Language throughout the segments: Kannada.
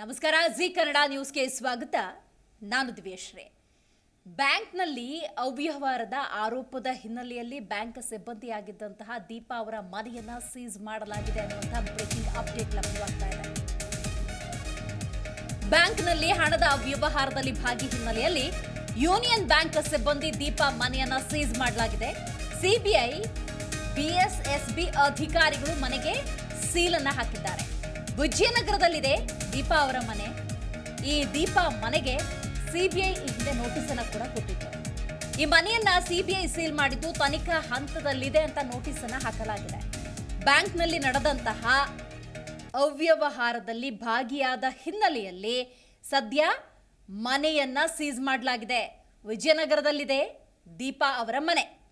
ನಮಸ್ಕಾರ, ಜಿ ಕನ್ನಡ ನ್ಯೂಸ್ಗೆ ಸ್ವಾಗತ. ನಾನು ದಿವ್ಯಶ್ರೀ. ಬ್ಯಾಂಕ್ನಲ್ಲಿ ಅವ್ಯವಹಾರದ ಆರೋಪದ ಹಿನ್ನೆಲೆಯಲ್ಲಿ ಬ್ಯಾಂಕ್ ಸಿಬ್ಬಂದಿಯಾಗಿದ್ದಂತಹ ದೀಪಾ ಅವರ ಮನೆಯನ್ನ ಸೀಸ್ ಮಾಡಲಾಗಿದೆ ಅನ್ನುವಂತಹ ಬ್ರೇಕಿಂಗ್ ಅಪ್ಡೇಟ್ ಲಭ್ಯವಾಗ್ತಾ ಇದೆ. ಬ್ಯಾಂಕ್ನಲ್ಲಿ ಹಣದ ಅವ್ಯವಹಾರದಲ್ಲಿ ಭಾಗಿ ಹಿನ್ನೆಲೆಯಲ್ಲಿ ಯೂನಿಯನ್ ಬ್ಯಾಂಕ್ ಸಿಬ್ಬಂದಿ ದೀಪಾ ಮನೆಯನ್ನ ಸೀಸ್ ಮಾಡಲಾಗಿದೆ. ಸಿಬಿಐ ಬಿಎಸ್ಎಸ್ಬಿ ಅಧಿಕಾರಿಗಳು ಮನೆಗೆ ಸೀಲನ್ನು ಹಾಕಿದ್ದಾರೆ. ವಿಜಯನಗರದಲ್ಲಿದೆ ದೀಪಾ ಅವರ ಮನೆ. ಈ ದೀಪಾ ಮನೆಗೆ ಸಿಬಿಐ ಹಿಂದೆ ನೋಟಿಸ್ ಅನ್ನ ಕೂಡ ಕೊಟ್ಟಿತ್ತು. ಈ ಮನೆಯನ್ನ ಸಿಬಿಐ ಸೀಲ್ ಮಾಡಿದ್ದು ತನಿಖಾ ಹಂತದಲ್ಲಿದೆ ಅಂತ ನೋಟಿಸ್ ಅನ್ನ ಹಾಕಲಾಗಿದೆ. ಬ್ಯಾಂಕ್ನಲ್ಲಿ ನಡೆದಂತಹ ಅವ್ಯವಹಾರದಲ್ಲಿ ಭಾಗಿಯಾದ ಹಿನ್ನೆಲೆಯಲ್ಲಿ ಸದ್ಯ ಮನೆಯನ್ನ ಸೀಸ್ ಮಾಡಲಾಗಿದೆ. ವಿಜಯನಗರದಲ್ಲಿದೆ ದೀಪಾ ಅವರ ಮನೆ.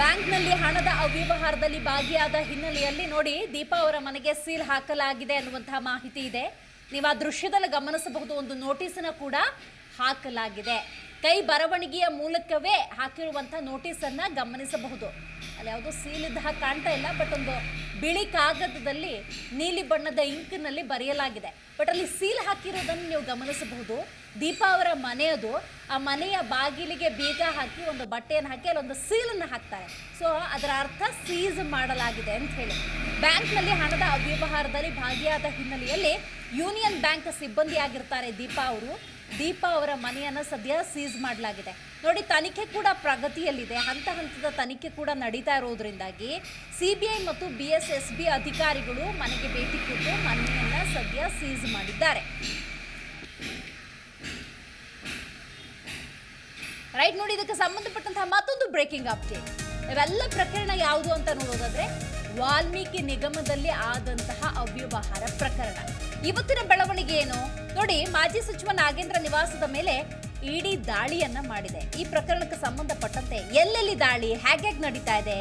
ಬ್ಯಾಂಕ್ನಲ್ಲಿ ಹಣದ ಅವ್ಯವಹಾರದಲ್ಲಿ ಭಾಗಿಯಾದ ಹಿನ್ನೆಲೆಯಲ್ಲಿ ನೋಡಿ ದೀಪಾ ಅವರ ಮನೆಗೆ ಸೀಲ್ ಹಾಕಲಾಗಿದೆ ಅನ್ನುವಂತಹ ಮಾಹಿತಿ ಇದೆ. ನೀವು ಆ ದೃಶ್ಯದಲ್ಲಿ ಗಮನಿಸಬಹುದು, ಒಂದು ನೋಟಿಸನ್ನ ಕೂಡ ಹಾಕಲಾಗಿದೆ. ಕೈ ಬರವಣಿಗೆಯ ಮೂಲಕವೇ ಹಾಕಿರುವಂತಹ ನೋಟಿಸನ್ನು ಗಮನಿಸಬಹುದು. ಅಲ್ಲಿ ಯಾವುದೋ ಸೀಲ್ ಇದ್ದ ಕಾಣ್ತಾ ಇಲ್ಲ, ಬಟ್ ಒಂದು ಬಿಳಿ ಕಾಗದದಲ್ಲಿ ನೀಲಿ ಬಣ್ಣದ ಇಂಕ್ನಲ್ಲಿ ಬರೆಯಲಾಗಿದೆ. ಬಟ್ ಅಲ್ಲಿ ಸೀಲ್ ಹಾಕಿರೋದನ್ನು ನೀವು ಗಮನಿಸಬಹುದು. ದೀಪಾ ಅವರ ಮನೆಯದು, ಆ ಮನೆಯ ಬಾಗಿಲಿಗೆ ಬೀಗ ಹಾಕಿ ಒಂದು ಬಟ್ಟೆಯನ್ನು ಹಾಕಿ ಅಲ್ಲೊಂದು ಸೀಲನ್ನು ಹಾಕ್ತಾರೆ. ಸೊ ಅದರ ಅರ್ಥ ಸೀಸ್ ಮಾಡಲಾಗಿದೆ ಅಂತ ಹೇಳಿ. ಬ್ಯಾಂಕ್ನಲ್ಲಿ ಹಣದ ಅವ್ಯವಹಾರದಲ್ಲಿ ಭಾಗಿಯಾದ ಹಿನ್ನೆಲೆಯಲ್ಲಿ ಯೂನಿಯನ್ ಬ್ಯಾಂಕ್ ಸಿಬ್ಬಂದಿ ಆಗಿರ್ತಾರೆ ದೀಪಾ ಅವರು. ದೀಪಾ ಅವರ ಮನೆಯನ್ನು ಸದ್ಯ ಸೀಸ್ ಮಾಡಲಾಗಿದೆ. ನೋಡಿ, ತನಿಖೆ ಕೂಡ ಪ್ರಗತಿಯಲ್ಲಿದೆ. ಹಂತ ಹಂತದ ತನಿಖೆ ಕೂಡ ನಡೀತಾ ಇರೋದ್ರಿಂದಾಗಿ ಐ ಮತ್ತು ಬಿ ಎಸ್ ಎಸ್ ಬಿ ಅಧಿಕಾರಿಗಳು ಮನೆಗೆ ಭೇಟಿ ಕೊಟ್ಟು ಮನೆಯನ್ನು ಸದ್ಯ ಸೀಸ್ ಮಾಡಿದ್ದಾರೆ. ರೈಟ್ ನೋಡಿ, ಇದಕ್ಕೆ ಸಂಬಂಧಪಟ್ಟಂತಹ ಮತ್ತೊಂದು ಬ್ರೇಕಿಂಗ್ ಅಪ್ಡೇಟ್ ಇವೆಲ್ಲ ಪ್ರಕರಣ ಯಾವುದು ಅಂತ ನೋಡೋದಾದ್ರೆ, ವಾಲ್ಮೀಕಿ ನಿಗಮದಲ್ಲಿ ಆದಂತಹ ಅವ್ಯವಹಾರ ಪ್ರಕರಣ. ಇವತ್ತಿನ ಬೆಳವಣಿಗೆ ಏನು? ನೋಡಿ, ಮಾಜಿ ಸಚಿವ ನಾಗೇಂದ್ರ ನಿವಾಸದ ಮೇಲೆ ಇಡೀ ದಾಳಿಯನ್ನ ಮಾಡಿದೆ. ಈ ಪ್ರಕರಣಕ್ಕೆ ಸಂಬಂಧಪಟ್ಟಂತೆ ಎಲ್ಲೆಲ್ಲಿ ದಾಳಿ ಹೇಗೆ ನಡೀತಾ ಇದೆ,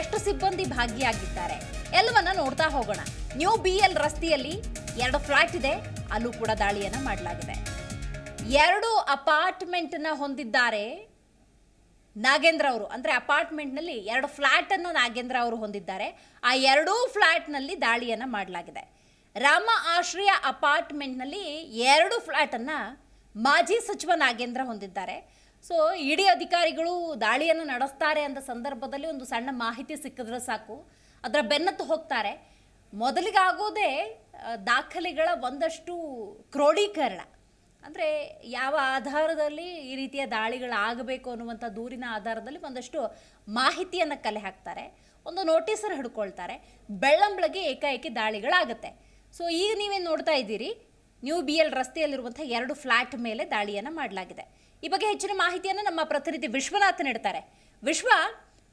ಎಷ್ಟು ಸಿಬ್ಬಂದಿ ಭಾಗಿಯಾಗಿದ್ದಾರೆ, ಎಲ್ಲವನ್ನ ನೋಡ್ತಾ ಹೋಗೋಣ. ನ್ಯೂ ಬಿ ಎಲ್ ರಸ್ತೆಯಲ್ಲಿ ಎರಡು ಫ್ಲಾಟ್ ಇದೆ, ಅಲ್ಲೂ ಕೂಡ ದಾಳಿಯನ್ನ ಮಾಡಲಾಗಿದೆ. ಎರಡು ಅಪಾರ್ಟ್ಮೆಂಟ್ನ ಹೊಂದಿದ್ದಾರೆ ನಾಗೇಂದ್ರ ಅವರು. ಅಂದರೆ ಅಪಾರ್ಟ್ಮೆಂಟ್ನಲ್ಲಿ ಎರಡು ಫ್ಲ್ಯಾಟನ್ನು ನಾಗೇಂದ್ರ ಅವರು ಹೊಂದಿದ್ದಾರೆ. ಆ ಎರಡೂ ಫ್ಲ್ಯಾಟ್ನಲ್ಲಿ ದಾಳಿಯನ್ನು ಮಾಡಲಾಗಿದೆ. ರಾಮ ಆಶ್ರಯ ಅಪಾರ್ಟ್ಮೆಂಟ್ನಲ್ಲಿ ಎರಡು ಫ್ಲ್ಯಾಟನ್ನು ಮಾಜಿ ಸಚಿವ ನಾಗೇಂದ್ರ ಹೊಂದಿದ್ದಾರೆ. ಸೊ, ಇಡೀ ಅಧಿಕಾರಿಗಳು ದಾಳಿಯನ್ನು ನಡೆಸ್ತಾರೆ ಅಂತ ಸಂದರ್ಭದಲ್ಲಿ ಒಂದು ಸಣ್ಣ ಮಾಹಿತಿ ಸಿಕ್ಕಿದ್ರೆ ಸಾಕು. ಅದರ ಬೆನ್ನತ್ತು ಹೋಗ್ತಾರೆ. ಮೊದಲಿಗಾಗೋದೇ ದಾಖಲೆಗಳ ಒಂದಷ್ಟು ಕ್ರೋಢೀಕರಣ ಅಂದರೆ ಯಾವ ಆಧಾರದಲ್ಲಿ ಈ ರೀತಿಯ ದಾಳಿಗಳಾಗಬೇಕು ಅನ್ನುವಂಥ ದೂರಿನ ಆಧಾರದಲ್ಲಿ ಒಂದಷ್ಟು ಮಾಹಿತಿಯನ್ನು ಕಲೆ ಹಾಕ್ತಾರೆ. ಒಂದು ನೋಟಿಸನ್ನು ಹಿಡ್ಕೊಳ್ತಾರೆ. ಬೆಳ್ಳಂಬಳಗೆ ಏಕಾಏಕಿ ದಾಳಿಗಳಾಗುತ್ತೆ. ಸೊ ಈಗ ನೀವೇನು ನೋಡ್ತಾ ಇದ್ದೀರಿ? ನ್ಯೂ ಬಿ ಎಲ್ ರಸ್ತೆಯಲ್ಲಿರುವಂಥ ಎರಡು ಫ್ಲ್ಯಾಟ್ ಮೇಲೆ ದಾಳಿಯನ್ನು ಮಾಡಲಾಗಿದೆ. ಈ ಬಗ್ಗೆ ಹೆಚ್ಚಿನ ಮಾಹಿತಿಯನ್ನು ನಮ್ಮ ಪ್ರತಿನಿಧಿ ವಿಶ್ವನಾಥ್ ನೀಡ್ತಾರೆ ವಿಶ್ವ,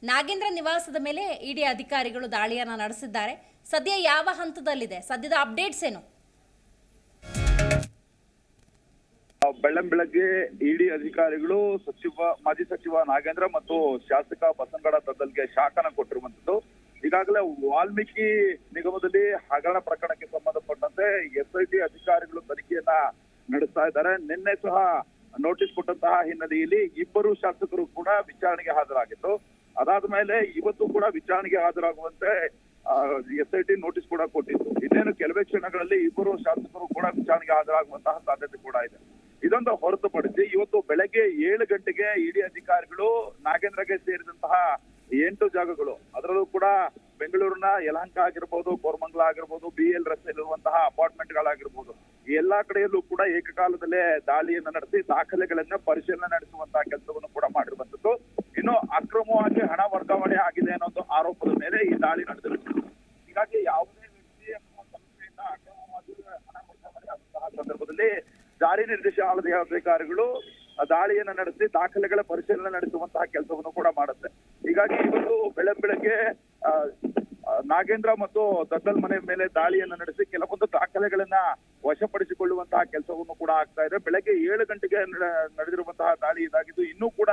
ನಾಗೇಂದ್ರ ನಿವಾಸದ ಮೇಲೆ ಇಡಿ ಅಧಿಕಾರಿಗಳು ದಾಳಿಯನ್ನು ನಡೆಸಿದ್ದಾರೆ. ಸದ್ಯ ಯಾವ ಹಂತದಲ್ಲಿದೆ? ಸದ್ಯದ ಅಪ್ಡೇಟ್ಸ್ ಏನು? ಬೆಳ್ಳಂ ಬೆಳಗ್ಗೆ ಇಡಿ ಅಧಿಕಾರಿಗಳು ಸಚಿವ, ಮಾಜಿ ಸಚಿವ ನಾಗೇಂದ್ರ ಮತ್ತು ಶಾಸಕ ಬಸನಗೌಡ ದದ್ದಲ್ಗೆ ಶಾಖನ ಕೊಟ್ಟಿರುವಂತದ್ದು ಈಗಾಗಲೇ ವಾಲ್ಮೀಕಿ ನಿಗಮದಲ್ಲಿ ಹಗರಣ ಪ್ರಕರಣಕ್ಕೆ ಸಂಬಂಧಪಟ್ಟಂತೆ ಎಸ್ಐಟಿ ಅಧಿಕಾರಿಗಳು ತನಿಖೆಯನ್ನ ನಡೆಸ್ತಾ ಇದ್ದಾರೆ. ನಿನ್ನೆ ಸಹ ನೋಟಿಸ್ ಕೊಟ್ಟಂತಹ ಹಿನ್ನೆಲೆಯಲ್ಲಿ ಇಬ್ಬರು ಶಾಸಕರು ಕೂಡ ವಿಚಾರಣೆಗೆ ಹಾಜರಾಗಿತ್ತು ಅದಾದ ಮೇಲೆ ಇವತ್ತು ಕೂಡ ವಿಚಾರಣೆಗೆ ಹಾಜರಾಗುವಂತೆ ಎಸ್ ನೋಟಿಸ್ ಕೂಡ ಕೊಟ್ಟಿತ್ತು. ಇನ್ನೇನು ಕೆಲವೇ ಕ್ಷಣಗಳಲ್ಲಿ ಇಬ್ಬರು ಶಾಸಕರು ಕೂಡ ವಿಚಾರಣೆಗೆ ಹಾಜರಾಗುವಂತಹ ಸಾಧ್ಯತೆ ಕೂಡ ಇದೆ. ಇದೊಂದು ಹೊರತುಪಡಿಸಿ ಇವತ್ತು ಬೆಳಗ್ಗೆ ಏಳು ಗಂಟೆಗೆ ಇಡಿ ಅಧಿಕಾರಿಗಳು ನಾಗೇಂದ್ರಗೆ ಸೇರಿದಂತಹ ಎಂಟು ಜಾಗಗಳು, ಅದರಲ್ಲೂ ಕೂಡ ಬೆಂಗಳೂರಿನ ಯಲಹಂಕ ಆಗಿರ್ಬೋದು, ಕೋರಮಂಗಲ ಆಗಿರ್ಬೋದು, ಬಿ ಎಲ್ ರಸ್ತೆಯಲ್ಲಿರುವಂತಹ ಅಪಾರ್ಟ್ಮೆಂಟ್ಗಳಾಗಿರ್ಬೋದು ಎಲ್ಲಾ ಕಡೆಯಲ್ಲೂ ಕೂಡ ಏಕಕಾಲದಲ್ಲೇ ದಾಳಿಯನ್ನು ನಡೆಸಿ ದಾಖಲೆಗಳನ್ನ ಪರಿಶೀಲನೆ ನಡೆಸುವಂತಹ ಕೆಲಸವನ್ನು ಕೂಡ ಮಾಡಿರುವಂತದ್ದು ಇನ್ನು ಅಕ್ರಮವಾಗಿ ಹಣ ವರ್ಗಾವಣೆ ಆಗಿದೆ ಅನ್ನೋ ಒಂದು ಆರೋಪದ ಮೇಲೆ ಈ ದಾಳಿ ನಡೆದಿರುತ್ತದೆ ಹೀಗಾಗಿ ಯಾವುದೇ ವ್ಯಕ್ತಿ ಅಥವಾ ಸಂಸ್ಥೆಯಿಂದ ಅಕ್ರಮವಾಗಿ ಹಣ ವರ್ಗಾವಣೆ ಆದಂತಹ ಸಂದರ್ಭದಲ್ಲಿ ಜಾರಿ ನಿರ್ದೇಶನಾಲಯದ ಅಧಿಕಾರಿಗಳು ದಾಳಿಯನ್ನ ನಡೆಸಿ ದಾಖಲೆಗಳ ಪರಿಶೀಲನೆ ನಡೆಸುವಂತಹ ಕೆಲಸವನ್ನು ಕೂಡ ಮಾಡುತ್ತೆ. ಹೀಗಾಗಿ ಇವತ್ತು ಬೆಳಗ್ಗೆ ನಾಗೇಂದ್ರ ಮತ್ತು ದದ್ದಲ್ ಮನೆ ಮೇಲೆ ದಾಳಿಯನ್ನ ನಡೆಸಿ ಕೆಲವೊಂದು ದಾಖಲೆಗಳನ್ನ ವಶಪಡಿಸಿಕೊಳ್ಳುವಂತಹ ಕೆಲಸವನ್ನು ಕೂಡ ಆಗ್ತಾ ಇದೆ. ಬೆಳಗ್ಗೆ ಏಳು ಗಂಟೆಗೆ ನಡೆ- ನಡೆದಿರುವಂತಹ ದಾಳಿ ಇದಾಗಿದ್ದು ಇನ್ನೂ ಕೂಡ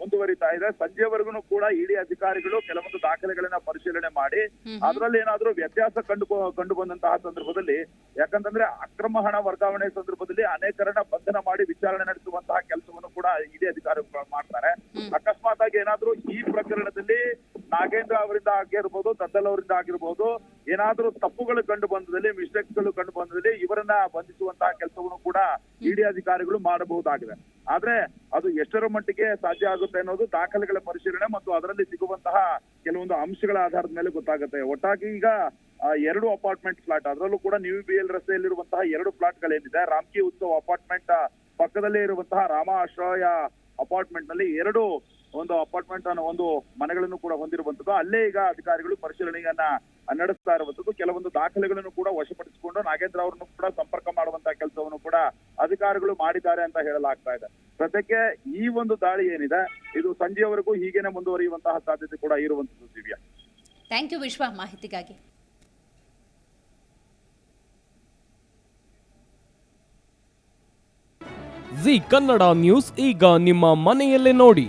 ಮುಂದುವರಿತಾ ಇದೆ. ಸಂಜೆವರೆಗೂ ಕೂಡ ಇಡಿ ಅಧಿಕಾರಿಗಳು ಕೆಲವೊಂದು ದಾಖಲೆಗಳನ್ನ ಪರಿಶೀಲನೆ ಮಾಡಿ ಅದರಲ್ಲಿ ಏನಾದ್ರೂ ವ್ಯತ್ಯಾಸ ಕಂಡು ಕಂಡು ಬಂದಂತಹ ಸಂದರ್ಭದಲ್ಲಿ ಯಾಕಂತಂದ್ರೆ ಅಕ್ರಮ ಹಣ ವರ್ಗಾವಣೆ ಸಂದರ್ಭದಲ್ಲಿ ಅನೇಕರನ್ನ ಬಂಧನ ಮಾಡಿ ವಿಚಾರಣೆ ನಡೆಸುವಂತಹ ಕೆಲಸವನ್ನು ಕೂಡ ಇಡಿ ಅಧಿಕಾರಿಗಳು ಮಾಡ್ತಾರೆ. ಅಕಸ್ಮಾತ್ ಆಗಿ ಏನಾದ್ರೂ ಈ ಪ್ರಕರಣದಲ್ಲಿ ನಾಗೇಂದ್ರ ಅವರಿಂದ ಆಗಿರ್ಬೋದು ದದ್ದಲ್ ಅವರಿಂದ ಆಗಿರ್ಬೋದು ಏನಾದರೂ ತಪ್ಪುಗಳು ಕಂಡು ಬಂದಲ್ಲಿ ಮಿಸ್ಟೇಕ್ಸ್ಗಳು ಕಂಡು ಬಂದಲ್ಲಿ ಇವರನ್ನ ಬಂಧಿಸುವಂತಹ ಕೆಲಸವನ್ನು ಕೂಡ ಇಡಿ ಅಧಿಕಾರಿಗಳು ಮಾಡಬಹುದಾಗಿದೆ. ಆದ್ರೆ ಅದು ಎಷ್ಟರ ಮಟ್ಟಿಗೆ ಸಾಧ್ಯ ಆಗುತ್ತೆ ಅನ್ನೋದು ದಾಖಲೆಗಳ ಪರಿಶೀಲನೆ ಮತ್ತು ಅದರಲ್ಲಿ ಸಿಗುವಂತಹ ಕೆಲವೊಂದು ಅಂಶಗಳ ಆಧಾರದ ಮೇಲೆ ಗೊತ್ತಾಗುತ್ತೆ. ಒಟ್ಟಾಗಿ ಈಗ ಎರಡು ಅಪಾರ್ಟ್ಮೆಂಟ್ ಫ್ಲಾಟ್ ಅದರಲ್ಲೂ ಕೂಡ ನ್ಯೂ ಬಿ ಎಲ್ ರಸ್ತೆಯಲ್ಲಿರುವಂತಹ ಎರಡು ಫ್ಲಾಟ್ಗಳೇನಿದೆ ರಾಮ್ಕಿ ಉತ್ಸವ ಅಪಾರ್ಟ್ಮೆಂಟ್ ಪಕ್ಕದಲ್ಲೇ ಇರುವಂತಹ ರಾಮ ಆಶ್ರಯ ಅಪಾರ್ಟ್ಮೆಂಟ್ನಲ್ಲಿ ಎರಡು ಒಂದು ಅಪಾರ್ಟ್ಮೆಂಟ್ ಅನ್ನೋ ಒಂದು ಮನೆಗಳನ್ನು ಕೂಡ ಹೊಂದಿರುವಂತದ್ದು ಅಲ್ಲೇ ಈಗ ಅಧಿಕಾರಿಗಳು ಪರಿಶೀಲನೆಯನ್ನ ನಡೆಸ್ತಾ ಇರುವಂತದ್ದು ಕೆಲವೊಂದು ದಾಖಲೆಗಳನ್ನು ಕೂಡ ವಶಪಡಿಸಿಕೊಂಡು ನಾಗೇಂದ್ರ ಅವರನ್ನು ಕೂಡ ಸಂಪರ್ಕ ಮಾಡುವಂತಹ ಕೆಲಸವನ್ನು ಕೂಡ ಅಧಿಕಾರಿಗಳು ಮಾಡಿದ್ದಾರೆ ಅಂತ ಹೇಳಲಾಗ್ತಾ ಇದೆ. ಸದ್ಯಕ್ಕೆ ಈ ಒಂದು ದಾಳಿ ಏನಿದೆ ಇದು ಸಂಜೆಯವರೆಗೂ ಹೀಗೇನೆ ಮುಂದುವರಿಯುವಂತಹ ಸಾಧ್ಯತೆ ಕೂಡ ಇರುವಂತದ್ದು ದಿವ್ಯ ಥ್ಯಾಂಕ್ ಯು ವಿಶ್ವ ಮಾಹಿತಿಗಾಗಿ. ಜಿ ಕನ್ನಡ ನ್ಯೂಸ್ ಈಗ ನಿಮ್ಮ ಮನೆಯಲ್ಲೇ ನೋಡಿ.